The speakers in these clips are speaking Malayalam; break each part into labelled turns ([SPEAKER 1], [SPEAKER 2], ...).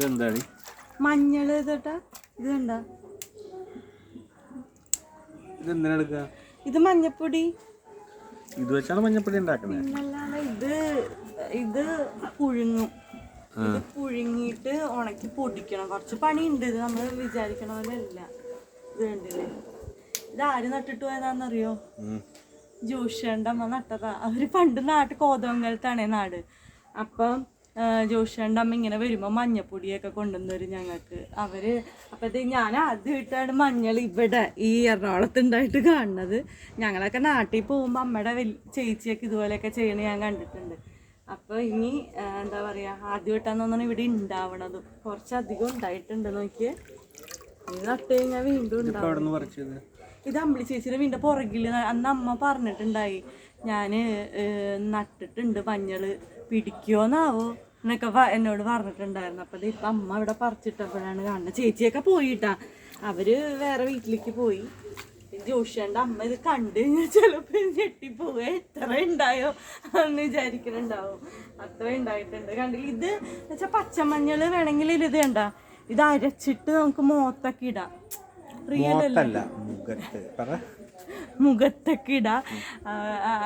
[SPEAKER 1] ഇതെന്താണ്?
[SPEAKER 2] മഞ്ഞൾ തൊട്ടാ ഇത് കണ്ട?
[SPEAKER 1] ഇതെന്തിനാ എടുക്കുക
[SPEAKER 2] ഇത് മഞ്ഞപ്പൊടി.
[SPEAKER 1] ഇത് വെച്ചാണ് മഞ്ഞപ്പൊടി ഉണ്ടാക്കുന്നത്.
[SPEAKER 2] ഇത് ഇത് പുഴുങ്ങും. ഇത് പുഴുങ്ങിയിട്ട് ഉണക്കി പൊടിക്കണം. കുറച്ച് പണിയുണ്ട്. ഇത് നമ്മൾ വിചാരിക്കണ പോലെ അല്ല. ഇത് കണ്ടില്ലേ? ഇത് ആര് നട്ടിട്ട് പോയതാണെന്നറിയോ ജോഷിയുടെ അമ്മ നട്ടതാ. അവർ പണ്ട് നാട്ട് കോതമംഗലത്താണേ നാട്. അപ്പം ജോഷിയുടെ അമ്മ ഇങ്ങനെ വരുമ്പോൾ മഞ്ഞപ്പൊടിയൊക്കെ കൊണ്ടുവന്ന് വരും ഞങ്ങൾക്ക്. അവർ അപ്പഴത്തേ ഞാൻ ആദ്യം ആദ്യമായിട്ടാണ് മഞ്ഞൾ ഇവിടെ ഈ എറണാകുളത്ത് ഉണ്ടായിട്ട് കാണുന്നത്. ഞങ്ങളൊക്കെ നാട്ടിൽ പോകുമ്പോൾ അമ്മയുടെ വലിയ ചേച്ചിയൊക്കെ ഇതുപോലെയൊക്കെ ചെയ്യണ ഞാൻ കണ്ടിട്ടുണ്ട്. അപ്പോൾ ഇനി എന്താ പറയുക ആദ്യമായിട്ടാന്ന് തോന്നുന്നു ഇവിടെ ഉണ്ടാവണത് കുറച്ചധികം ഉണ്ടായിട്ടുണ്ട് നോക്കിയേ. ഇത് നട്ട് കഴിഞ്ഞാൽ വീണ്ടും ഉണ്ടാവും. ഇത് അമ്പിളി ചേച്ചിയുടെ വീണ്ടും പുറകിൽ അന്ന് അമ്മ പറഞ്ഞിട്ടുണ്ടായി. ഞാൻ നട്ടിട്ടുണ്ട് മഞ്ഞൾ. പിടിക്കുമോന്നാവോ എന്നൊക്കെ എന്നോട് പറഞ്ഞിട്ടുണ്ടായിരുന്നു. അപ്പൊ ഇപ്പൊ അമ്മ ഇവിടെ പറിച്ചിട്ടപ്പോഴാണ് കാണുന്നത് ചേച്ചിയൊക്കെ പോയിട്ടാ. അവർ വേറെ വീട്ടിലേക്ക് പോയി. ജോഷിയുടെ അമ്മ ഇത് കണ്ടു ചിലപ്പോ ഞെട്ടിപ്പോവുക എത്ര ഉണ്ടായോ എന്ന് വിചാരിക്കുന്നുണ്ടാവും അത്ര ഉണ്ടായിട്ടുണ്ട് കണ്ടില്ല? ഇത് വെച്ചാൽ പച്ചമഞ്ഞൾ വേണമെങ്കിൽ ഇത് കണ്ട. ഇത് അരച്ചിട്ട് നമുക്ക് മോത്തൊക്കെ ഇടാം. റിയൽ അല്ല? മുഖത്തൊക്കെ ഇടാ.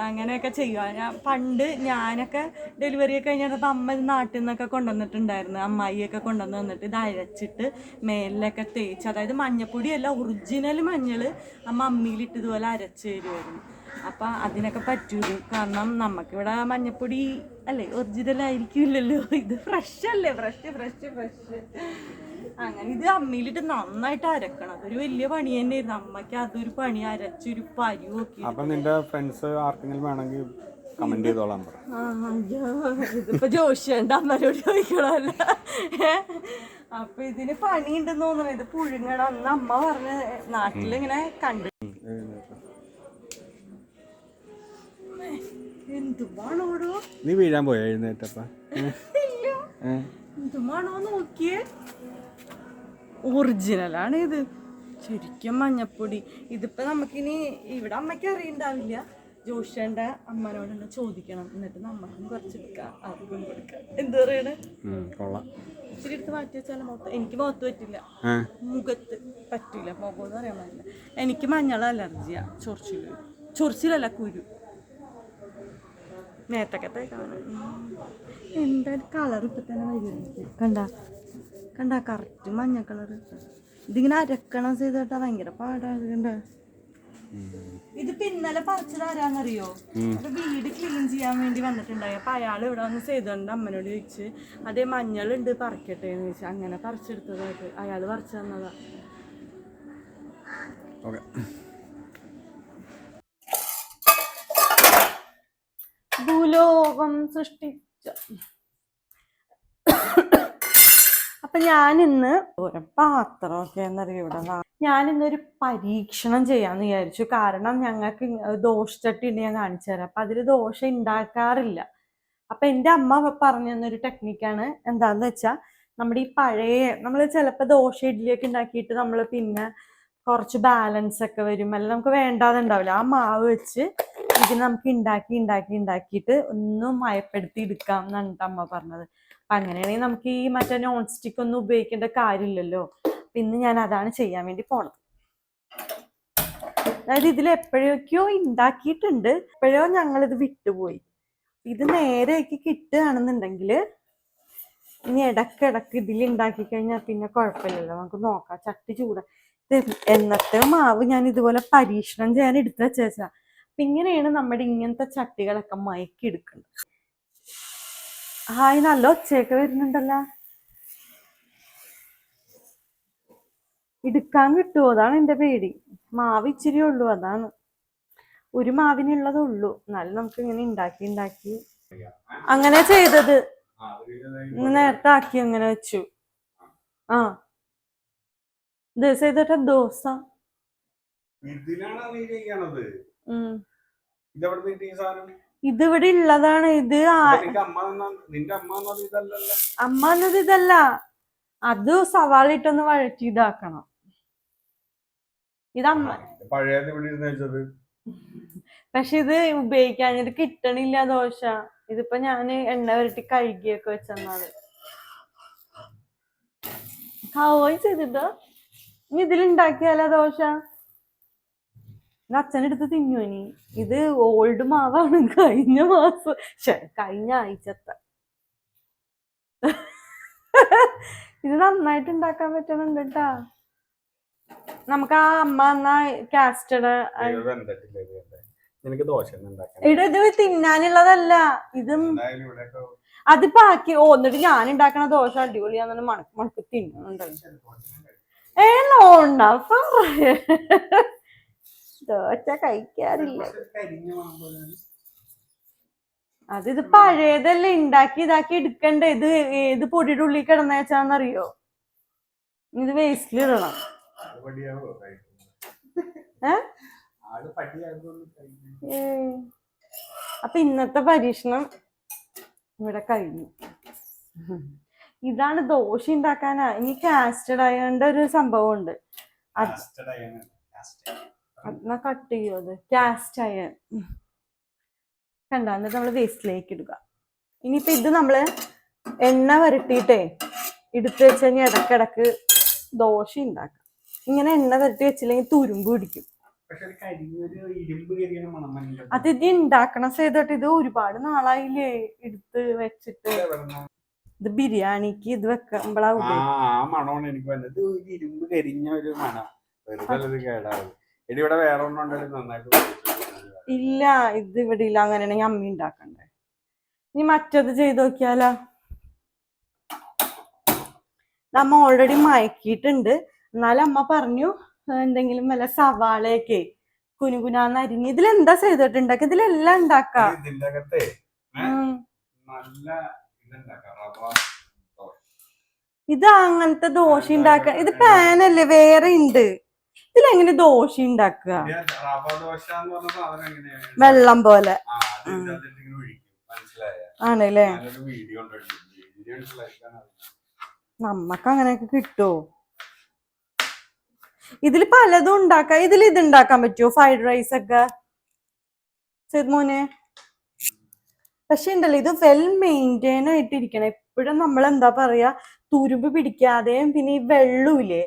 [SPEAKER 2] അങ്ങനെയൊക്കെ ചെയ്യുക ഞാൻ പണ്ട് ഞാനൊക്കെ ഡെലിവറി ഒക്കെ കഴിഞ്ഞപ്പോൾ അമ്മ നാട്ടിൽ നിന്നൊക്കെ കൊണ്ടുവന്നിട്ടുണ്ടായിരുന്നു. അമ്മായിയൊക്കെ കൊണ്ടുവന്ന് വന്നിട്ട് ഇത് അരച്ചിട്ട് മേലിലൊക്കെ തേച്ച് അതായത് മഞ്ഞപ്പൊടിയല്ല ഒറിജിനൽ മഞ്ഞൾ അമ്മ അമ്മിയിലിട്ട് ഇതുപോലെ അരച്ച് തരുമായിരുന്നു അപ്പം അതിനൊക്കെ പറ്റൂ കാരണം നമുക്കിവിടെ മഞ്ഞപ്പൊടി അല്ലേ ഒറിജിനൽ ആയിരിക്കില്ലല്ലോ. ഇത് ഫ്രഷ് അല്ലേ? ഫ്രഷ് ഫ്രഷ് ഫ്രഷ് അങ്ങനെ ഇത് അമ്മയിലിട്ട് നന്നായിട്ട് അരക്കണം. അതൊരു വലിയ പണി തന്നെയായിരുന്നു. അമ്മയ്ക്ക് അതൊരു പണി അരച്ചൊരു പരുവൊക്കെ
[SPEAKER 1] അപ്പൊ നിന്റെ ഫ്രണ്ട്സ് ആർക്കെങ്കിലും വേണമെങ്കിൽ കമന്റ്
[SPEAKER 2] അയ്യോ ഇതിപ്പോ ജോഷിയുണ്ട് അമ്മരോട് ചോദിക്കണമല്ല. അപ്പൊ ഇതിന് പണിയുണ്ടെന്ന് തോന്നുന്നു. ഇത് പുഴുങ്ങണം അന്ന് അമ്മ പറഞ്ഞ നാട്ടിലിങ്ങനെ കണ്ടു എന്തുമാണോടോ
[SPEAKER 1] നീ വീഴാൻ പോയാ? എഴുന്നേറ്റപ്പ?
[SPEAKER 2] ഇല്ല. എന്തുവാണോ നോക്കിയേ? ഒറിജിനലാണ് ഇത് ശരിക്കും മഞ്ഞപ്പൊടി. ഇതിപ്പോ നമുക്കിനി ഇവിടെ അമ്മയ്ക്ക് അറിയണ്ടാവില്ല. ജോഷന്റെ അമ്മനോട് തന്നെ ചോദിക്കണം. എന്നിട്ട് നമ്മൾക്കും കുറച്ച് എടുക്കാം. അവർക്കും കൊടുക്കാം. എന്ത് പറയണേ? ഇച്ചിരി എടുത്ത് മാറ്റി വെച്ചാലും മുഖത്ത് എനിക്ക് മുഖത്ത് പറ്റില്ല. മുഖത്ത് പറ്റില്ല. മുഖം എന്ന് പറയാൻ പറ്റില്ല എനിക്ക് മഞ്ഞൾ അലർജിയാ. ചൊറിച്ചിൽ ചൊറിച്ചിലല്ല കുരു. നേരത്തൊക്കെ തേക്കാണ് എന്താ കളർ ഇപ്പൊ തന്നെ വരുന്നത്? കണ്ട? കണ്ട കറക്റ്റ് മഞ്ഞ കളർ ഇതിങ്ങനെ അരക്കണം ചെയ്തിട്ടാ ഭയങ്കര പാടാണ് ഇത് ഇതിപ്പോ ഇന്നലെ പറിച്ചതാരാന്നറിയോ അപ്പൊ വീട് ക്ലീൻ ചെയ്യാൻ വേണ്ടി വന്നിട്ടുണ്ടായി. അപ്പൊ അയാൾ ഇവിടെ വന്ന് ചെയ്തോണ്ട് അമ്മനോട് ചോദിച്ച് അതേ മഞ്ഞളുണ്ട് പറിക്കട്ടെ എന്ന് ചോദിച്ചു. അങ്ങനെ പറിച്ചെടുത്തതായിട്ട് അയാൾ പറിച്ചു തന്നതാ. ഭൂലോകം സൃഷ്ടിച്ച അപ്പൊ ഞാൻ ഇന്ന് ഒരു പാത്രമൊക്കെ എന്നറിയ ഇവിടെ ഞാൻ ഇന്നൊരു പരീക്ഷണം ചെയ്യാന്ന് വിചാരിച്ചു. കാരണം ഞങ്ങൾക്ക് ദോശച്ചട്ടി ഉണ്ട് ഞാൻ കാണിച്ചു തരാം. അപ്പൊ അതിൽ ദോഷം ഉണ്ടാക്കാറില്ല അപ്പൊ എന്റെ അമ്മ പറഞ്ഞു തന്നൊരു ടെക്നിക്കാണ് എന്താന്ന് വെച്ചാ നമ്മുടെ ഈ പഴയ നമ്മൾ ചിലപ്പോൾ ദോശ ഇഡ്ഡലിയൊക്കെ ഉണ്ടാക്കിയിട്ട് നമ്മൾ പിന്നെ കുറച്ച് ബാലൻസ് ഒക്കെ വരും. അല്ല നമുക്ക് വേണ്ടാതുണ്ടാവില്ല ആ മാവ് വെച്ച് ഇത് നമുക്ക് ഉണ്ടാക്കി ഉണ്ടാക്കി ഉണ്ടാക്കിയിട്ട് ഒന്നും മയപ്പെടുത്തി എടുക്കാം എന്നാണ് അമ്മ പറഞ്ഞത്. അങ്ങനെയാണെങ്കിൽ നമുക്ക് ഈ മറ്റേ നോൺ സ്റ്റിക്ക് ഒന്നും ഉപയോഗിക്കേണ്ട കാര്യമില്ലല്ലോ. പിന്നെ ഇന്ന് ഞാൻ അതാണ് ചെയ്യാൻ വേണ്ടി പോണത്. അതായത് ഇതിൽ എപ്പോഴൊക്കെയോ ഉണ്ടാക്കിയിട്ടുണ്ട് എപ്പോഴോ ഞങ്ങളിത് വിട്ടുപോയി. ഇത് നേരെയൊക്കെ കിട്ടുകയാണെന്നുണ്ടെങ്കിൽ ഇനി ഇടക്കിടക്ക് ഇതിൽ ഉണ്ടാക്കി കഴിഞ്ഞാൽ പിന്നെ കുഴപ്പമില്ലല്ലോ. നമുക്ക് നോക്കാം. ചട്ടി ചൂട. എന്നത്തെ മാവ് ഞാൻ ഇതുപോലെ പരീക്ഷണം ചെയ്യാൻ എടുത്തു വെച്ചാ അപ്പൊ ഇങ്ങനെയാണ് നമ്മുടെ ഇങ്ങനത്തെ ചട്ടികളൊക്കെ മയക്കി എടുക്കുന്നത്. ഹായ് നല്ല ഒച്ചയൊക്കെ വരുന്നുണ്ടല്ലോ. എടുക്കാൻ കിട്ടുമോ അതാണ് എന്റെ പേടി. മാവ് ഇച്ചിരി ഉള്ളൂ അതാണ്. ഒരു മാവിനുള്ളതേ ഉള്ളൂ. എന്നാലും നമുക്ക് ഇങ്ങനെ ഉണ്ടാക്കി ഉണ്ടാക്കി. അങ്ങനെ ചെയ്തത്. നേരത്തെ ആക്കി അങ്ങനെ വെച്ചു. ആ. ദിവസം ചെയ്തിട്ട് ദോസ
[SPEAKER 1] ഇതിലാണ് നീ ചെയ്യണത്. ഇതെവിടെ ഈ സാധനം
[SPEAKER 2] ഇതിവിടെ ഉള്ളതാണ് ഇത്
[SPEAKER 1] അമ്മ
[SPEAKER 2] എന്നത് ഇതല്ല. അത് സവാള ഇട്ടൊന്ന് വഴറ്റി ഇതാക്കണം ഇതമ്മ
[SPEAKER 1] അമ്മ ഇവിടെ
[SPEAKER 2] പക്ഷെ ഇത് ഉപയോഗിക്കാഞ്ഞിട്ട് കിട്ടണില്ല ദോശ. ഇതിപ്പോ ഞാൻ എണ്ണ വരട്ടി കഴുകിയൊക്കെ വെച്ചെന്നാണ് ഹാവോയി ചെയ്തിട്ടോ? ഇനി ഇതിലുണ്ടാക്കിയാലോ ദോശ? ഇത് അച്ഛനെടുത്ത് തിന്നു ഇനി? ഇത് ഓൾഡ് മാവാണ്. കഴിഞ്ഞ മാസം കഴിഞ്ഞ ആഴ്ചത്ത. ഇത് നന്നായിട്ട് ഉണ്ടാക്കാൻ പറ്റണുണ്ട് കേട്ടാ. നമുക്ക് ആ അമ്മ എന്നാ കാസ്റ്റഡ്
[SPEAKER 1] ഇത് ഇത്
[SPEAKER 2] ഇവിടെ ഇത് തിന്നാനുള്ളതല്ല. ഇതും
[SPEAKER 1] അതിപ്പോ ആക്കി
[SPEAKER 2] അത് ഓ എന്നിട്ട് ഞാൻ ഉണ്ടാക്കണ ദോശ അടിപൊളിയാന്നു മണക്ക് മണക്ക് തിന്നുന്നുണ്ടല്ലോ ഏ നോണ്ട ദോശ കഴിക്കാറില്ല. അതിത് പഴയതല്ലേ ഉണ്ടാക്കി ഇതാക്കി എടുക്കണ്ട? ഇത് ഏത് പൊടിയുടെ ഉള്ളിൽ കിടന്നേച്ചാന്നറിയോ ഇത്
[SPEAKER 1] വേസ്റ്റിൽ
[SPEAKER 2] ഇടണം. അപ്പൊ ഇന്നത്തെ പരീക്ഷണം ഇവിടെ കഴിഞ്ഞു. ഇതാണ് ദോശ ഉണ്ടാക്കാനാ ഇനി കാസ്റ്റഡ് ആയണ്ട ഒരു സംഭവം ഉണ്ട് എന്നാ കട്ട് ചെയ്യോ അത്? കാസ്റ്റ് അയൺ കണ്ട? എന്നിട്ട് നമ്മൾ വേസ്റ്റിലേക്ക് ഇടുക. ഇനിയിപ്പോ ഇത് നമ്മൾ എണ്ണ വരട്ടിയിട്ടേ എടുത്ത് വെച്ച് കഴിഞ്ഞാൽ ഇടക്കിടക്ക് ദോശ ഉണ്ടാക്കാം ഇങ്ങനെ എണ്ണ വരട്ടി വെച്ചില്ലെങ്കിൽ തുരുമ്പ് പിടിക്കും. അത് ഇത് ഉണ്ടാക്കണ ചെയ്തിട്ട് ഇത് ഒരുപാട് നാളായില്ലേ എടുത്ത് വെച്ചിട്ട്. ഇത് ബിരിയാണിക്ക് ഇത്
[SPEAKER 1] വെക്കുമ്പോഴാണ് എനിക്ക് ഒരു ഇരുമ്പ് കരിഞ്ഞ ഒരു മണം. വെറുതെ കേടാവും ഇവിടെ വേറെ ഒന്നും നന്നായിട്ട്
[SPEAKER 2] ഇല്ല ഇത് ഇവിടെ ഇല്ല. അങ്ങനെയാണെങ്കിൽ അമ്മ ഉണ്ടാക്കണ്ടേ? ഇനി മറ്റത് ചെയ്ത് നോക്കിയാലോ? നമ്മ ഓൾറെഡി മയക്കിയിട്ടുണ്ട്. എന്നാലും അമ്മ പറഞ്ഞു എന്തെങ്കിലും വല്ല സവാളയൊക്കെ കുനുകുനാന്ന് അരിഞ്ഞ്. ഇതിലെന്താ ചെയ്തിട്ടുണ്ടാക്ക ഇതിലെല്ലാം ഉണ്ടാക്കാം?
[SPEAKER 1] ഇത് ഇതിന്റെ അകത്തെ നല്ല
[SPEAKER 2] ഇത് അങ്ങനത്തെ ദോശ ഉണ്ടാക്ക ഇത് പാനല്ലേ? വേറെ ഉണ്ട്. ഇതിലെങ്ങനെ ദോശ ഉണ്ടാക്കുക? വെള്ളം പോലെ. ആണല്ലേ? നമ്മക്ക് അങ്ങനെയൊക്കെ കിട്ടുമോ ഇതിൽ പലതും ഉണ്ടാക്കാം. ഇതിൽ ഇത് ഉണ്ടാക്കാൻ പറ്റുമോ ഫ്രൈഡ് റൈസ് ഒക്കെ? മോനെ. പക്ഷെ ഉണ്ടല്ലോ ഇത് വെൽ മെയിന്റെയിൻ ആയിട്ടിരിക്കണം. എപ്പോഴും നമ്മൾ എന്താ പറയാ? തുരുമ്പ് പിടിക്കാതെയും പിന്നെ ഈ വെള്ളമില്ലേ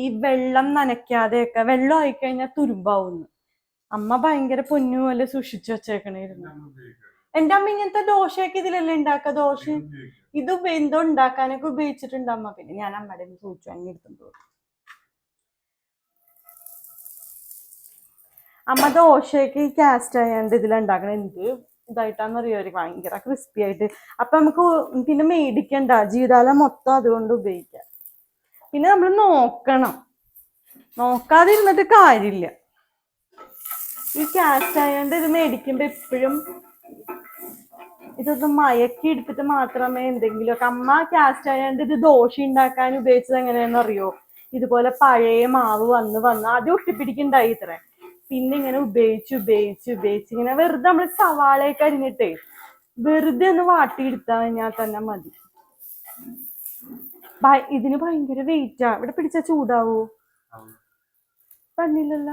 [SPEAKER 2] ഈ വെള്ളം നനയ്ക്കാതെയൊക്കെ വെള്ളം ആയിക്കഴിഞ്ഞാൽ തുരുമ്പാവുന്നു. അമ്മ ഭയങ്കര പൊന്നു പോലെ സൂക്ഷിച്ചു വെച്ചേക്കണായിരുന്നു. എന്റെ അമ്മ ഇങ്ങനത്തെ ദോശയൊക്കെ ഇതിലല്ലേ ഉണ്ടാക്ക? ദോശ? ഇത് എന്തോ ഉണ്ടാക്കാനൊക്കെ ഉപയോഗിച്ചിട്ടുണ്ട് അമ്മ. പിന്നെ ഞാൻ അമ്മയുടെ ചോദിച്ചു അങ്ങനെ എടുത്തു അമ്മ ദോശയൊക്കെ ഈ കാസ്റ്റ് ആയാണ്ട് ഇതിലുണ്ടാക്കണം എന്ത് ഇതായിട്ടാന്ന് ഒരു ഭയങ്കര ക്രിസ്പി ആയിട്ട്. അപ്പൊ നമുക്ക് പിന്നെ മേടിക്കണ്ട. ജീവിതകാലം മൊത്തം അതുകൊണ്ട് ഉപയോഗിക്കാം. പിന്നെ നമ്മൾ നോക്കണം. നോക്കാതെ ഇരുന്നിട്ട് കാര്യമില്ല. ഈ കാസ്റ്റ് ആയതുകൊണ്ട് ഇത് മേടിക്കുമ്പോ എപ്പോഴും ഇതൊന്ന് മയക്കി എടുത്തിട്ട് മാത്രമേ എന്തെങ്കിലുമൊക്കെ അമ്മ കാസ്റ്റ് ആയതുകൊണ്ട് ഇത് ദോഷം ഉണ്ടാക്കാൻ ഉപയോഗിച്ചത് എങ്ങനെയാണെന്ന് അറിയോ? ഇതുപോലെ പഴയ മാവ് വന്ന് വന്ന് ആദ്യം ഒട്ടിപ്പിടിക്കുണ്ടായി ഇത്ര. പിന്നെ ഇങ്ങനെ ഉപയോഗിച്ച് ഉപയോഗിച്ച് ഉപയോഗിച്ച് ഇങ്ങനെ വെറുതെ നമ്മൾ സവാളയൊക്കെ അരിഞ്ഞിട്ടേ വെറുതെ ഒന്ന് വാട്ടിയെടുത്താൽ കഴിഞ്ഞാൽ തന്നെ മതി. ഇതിന് ഭയങ്കര വെയിറ്റാ ഇവിടെ പിടിച്ച ചൂടാവോ? പണ്ണില്ലല്ല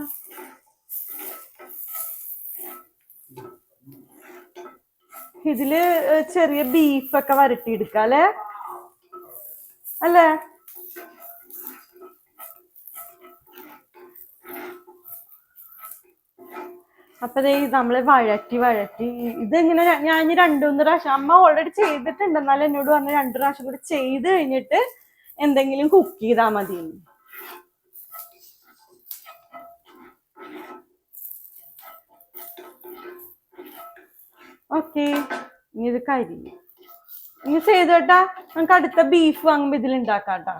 [SPEAKER 2] ഇതിൽ ചെറിയ ബീഫൊക്കെ വരട്ടിയെടുക്കാം അല്ലേ? അല്ലേ? അപ്പൊ നമ്മൾ വഴറ്റി വഴറ്റി. ഇതെങ്ങനെ ഞാൻ ഇനി രണ്ടു മൂന്ന് പ്രാവശ്യം അമ്മ ഓൾറെഡി ചെയ്തിട്ടുണ്ട്. എന്നാലും എന്നോട് പറഞ്ഞ രണ്ടു പ്രാവശ്യം കൂടി ചെയ്ത് കഴിഞ്ഞിട്ട് എന്തെങ്കിലും കുക്ക് ചെയ്താൽ മതി. ഓക്കെ ഇനി ഇത് കരിയും ഇനി ചെയ്തോട്ടാ നമുക്ക് അടുത്ത ബീഫ് വാങ്ങുമ്പോ ഇതിൽ ഉണ്ടാക്കാട്ടാ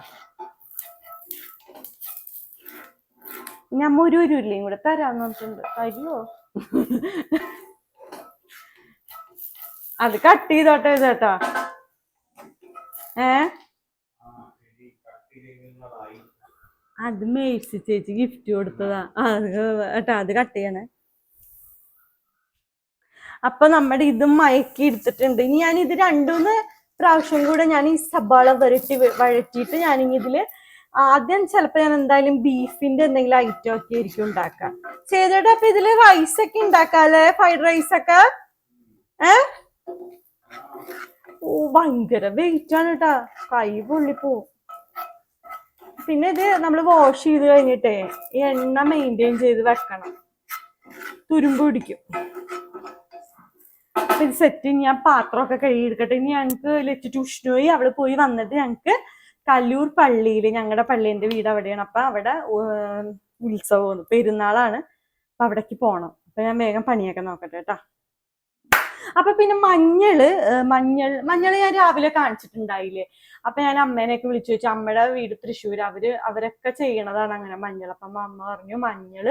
[SPEAKER 2] ഞാൻ ഒരു ഉരുളിയും കൂടെ തരാന്ന് പറഞ്ഞിട്ടുണ്ട്. തരുമോ അത് കട്ട് ചെയ്തോട്ടെ ചേട്ടാ ഏ? അത് മേഴ്സി ചേച്ചി ഗിഫ്റ്റ് കൊടുത്തതാ. കേട്ടോ അത് കട്ട് ചെയ്യണേ. അപ്പൊ നമ്മുടെ ഇത് മയക്കി എടുത്തിട്ടുണ്ട്. ഇനി ഞാൻ ഇത് രണ്ടുമൂന്ന് പ്രാവശ്യം കൂടെ ഞാൻ ഈ സബാള വരട്ടി വഴറ്റിയിട്ട് ഞാൻ ഇനി ഇതിൽ ആദ്യം ചിലപ്പോ ഞാൻ എന്തായാലും ബീഫിന്റെ എന്തെങ്കിലും ഐറ്റം ഒക്കെ ആയിരിക്കും ഉണ്ടാക്കാം. ചെയ്തിട്ട് അപ്പൊ ഇതിൽ റൈസ് ഒക്കെ ഉണ്ടാക്കാല്ലേ ഫ്രൈഡ് റൈസ് ഒക്കെ? ഏ? ഓ ഭയങ്കര വെയിറ്റ് ആണ് കേട്ടാ കൈ പൊള്ളിപ്പോ. പിന്നെ ഇത് നമ്മൾ വാഷ് ചെയ്ത് കഴിഞ്ഞിട്ടേ ഈ എണ്ണ മെയിന്റെയിൻ ചെയ്ത് വെക്കണം. തുരുമ്പ് പിടിക്കും. ഇത് സെറ്റ് ഞാൻ പാത്രമൊക്കെ കഴുകി എടുക്കട്ടെ ഇനി ഞങ്ങൾക്ക് ലെറ്റ് ട്യൂഷന് അവിടെ പോയി വന്നിട്ട് ഞങ്ങൾക്ക് കല്ലൂർ പള്ളിയിൽ ഞങ്ങളുടെ പള്ളീന്റെ വീട് അവിടെയാണ്. അപ്പം അവിടെ ഉത്സവമാണ് പെരുന്നാളാണ്. അപ്പം അവിടേക്ക് പോകണം അപ്പം ഞാൻ വേഗം പണിയൊക്കെ നോക്കട്ടെ കേട്ടാ അപ്പൊ പിന്നെ മഞ്ഞൾ മഞ്ഞൾ മഞ്ഞൾ ഞാൻ രാവിലെ കാണിച്ചിട്ടുണ്ടായില്ലേ? അപ്പൊ ഞാൻ അമ്മേനെയൊക്കെ വിളിച്ചു ചോദിച്ചു അമ്മയുടെ വീട് തൃശ്ശൂർ. അവർ അവരൊക്കെ ചെയ്യണതാണ് അങ്ങനെ മഞ്ഞൾ അപ്പം അമ്മ പറഞ്ഞു മഞ്ഞൾ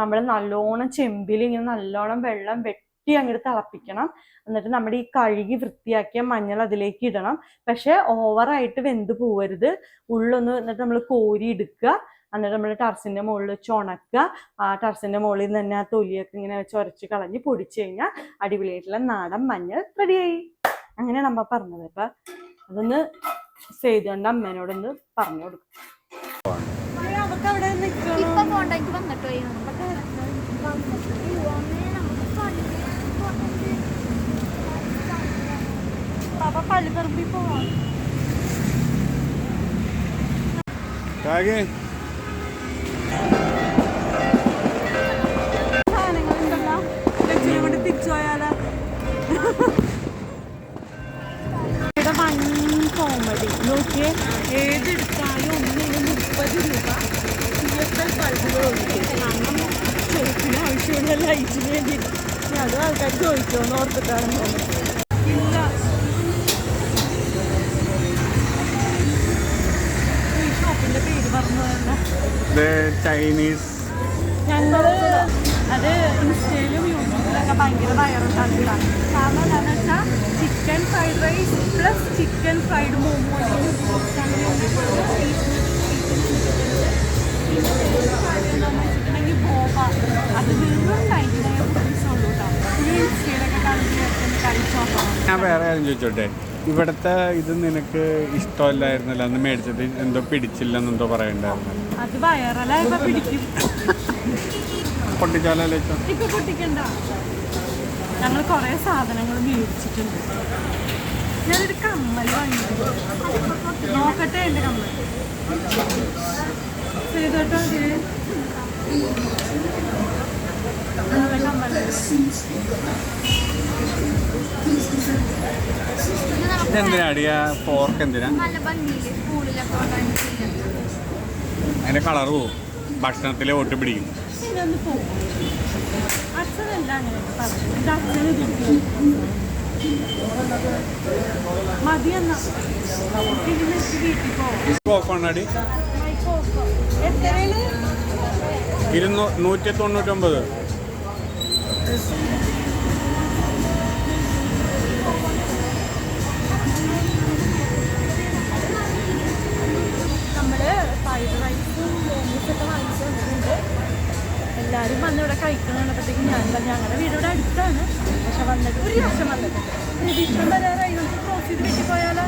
[SPEAKER 2] നമ്മൾ നല്ലോണം ചെമ്പിൽ ഇങ്ങനെ നല്ലോണം വെള്ളം വെട്ടി അങ്ങോട്ട് തിളപ്പിക്കണം. എന്നിട്ട് നമ്മുടെ ഈ കഴുകി വൃത്തിയാക്കിയ മഞ്ഞൾ അതിലേക്ക് ഇടണം. പക്ഷെ ഓവറായിട്ട് വെന്ത് പോവരുത്. ഉള്ളൊന്ന് എന്നിട്ട് നമ്മൾ കോരി എടുക്കുക. എന്നിട്ട് നമ്മൾ ടർസിന്റെ മുകളിൽ വെച്ച് ഉണക്കുക. ആ ടർസിന്റെ മുകളിൽ നിന്ന് തന്നെ ആ തൊലിയൊക്കെ ഇങ്ങനെ വെച്ച് ഉരച്ച് കളഞ്ഞ് പൊടിച്ചു കഴിഞ്ഞാൽ അടിപൊളിയായിട്ടുള്ള നാടൻ മഞ്ഞൾ റെഡിയായി. അങ്ങനെയാണ് അമ്മ പറഞ്ഞത്. അപ്പൊ അതൊന്ന് ചെയ്തുകൊണ്ട് അമ്മേനോടൊന്ന് പറഞ്ഞു കൊടുക്കും. അവർക്ക് ഇവിടെ വൺ കോമഡി നോക്കിയേ ഏതെടുത്താലും ഒന്നിന് മുപ്പത് രൂപ സി എഫ് എൽ ബൾബുകളുണ്ട് കാരണം ചെറുപ്പിന് ആവശ്യമുള്ള ലൈറ്റിന് വേണ്ടിയിട്ട്. അത് ആൾക്കാർ ചോദിക്കുമെന്ന് ഓർത്തിട്ടാണ് തോന്നുന്നത്.
[SPEAKER 1] ചൈനീസ്.
[SPEAKER 2] ഞങ്ങൾ അത് ഇൻസ്റ്റയിലും യൂട്യൂബിലൊക്കെ ഭയങ്കര വൈറലാണ് കാരണം എന്താണെന്ന് വെച്ചാൽ chicken fried rice plus chicken fried momo വെച്ചിട്ടുണ്ടെങ്കിൽ ബോബ അത് വെറും നയന്റി നയൻ റുപ്പീസ് ഉള്ളൂ
[SPEAKER 1] ഞാൻ വേറെ കാര്യം ചോദിച്ചോട്ടെ? ഇവിടുത്തെ ഇത് നിനക്ക് ഇഷ്ടമല്ലായിരുന്നല്ലോ? അന്ന് മേടിച്ചത് എന്തോ പിടിച്ചില്ലെന്നെന്തോ പറയണ്ടായിരുന്നു.
[SPEAKER 2] അത് വൈറലായപ്പോ പിടിക്കും.
[SPEAKER 1] പൊട്ടിച്ചാലോ
[SPEAKER 2] ഇപ്പൊ പൊട്ടിക്കണ്ട. ഞങ്ങൾ കുറേ സാധനങ്ങൾ മേടിച്ചിട്ടുണ്ട്. ഞാനൊരു കമ്മൽ വാങ്ങിയിട്ടുണ്ട്. നോക്കട്ടെ എന്റെ കമ്മൽ ചെയ്തോട്ടോ നല്ല കമ്മൽ
[SPEAKER 1] എന്തിനാ. അതിന്റെ കളർ പോവും. ഭക്ഷണത്തിലെ ഒട്ടി പിടിക്കും.
[SPEAKER 2] ഇതൊന്ന് പോകും അച്ഛനല്ല അങ്ങനെയൊക്കെ പറഞ്ഞു ഇത് അച്ഛന് കിട്ടി മതി എന്നാ ഇനി വെച്ച് വീട്ടിൽ പോവാം
[SPEAKER 1] ഓഫാണ് അടി
[SPEAKER 2] എത്രയാണ്
[SPEAKER 1] ഇരുന്നൂ നൂറ്റി തൊണ്ണൂറ്റൊമ്പത്
[SPEAKER 2] നമ്മൾ ഫ്രൈഡ് റൈസും മോമോസൊക്കെ വാങ്ങിച്ചു വന്നിട്ടുണ്ട്. എല്ലാവരും വന്ന് ഇവിടെ കഴിക്കണപ്പോഴത്തേക്കും ഞാൻ പറഞ്ഞു ഞങ്ങളുടെ വീട് ഇവിടെ അടുത്താണ്. പക്ഷെ വന്നിട്ട് ഒരു ലക്ഷം വന്നിട്ടുണ്ട് പ്രതീക്ഷ വരാറായി. നമുക്ക് ക്രോസ് ചെയ്ത് വീട്ടിൽ പോയാലോ.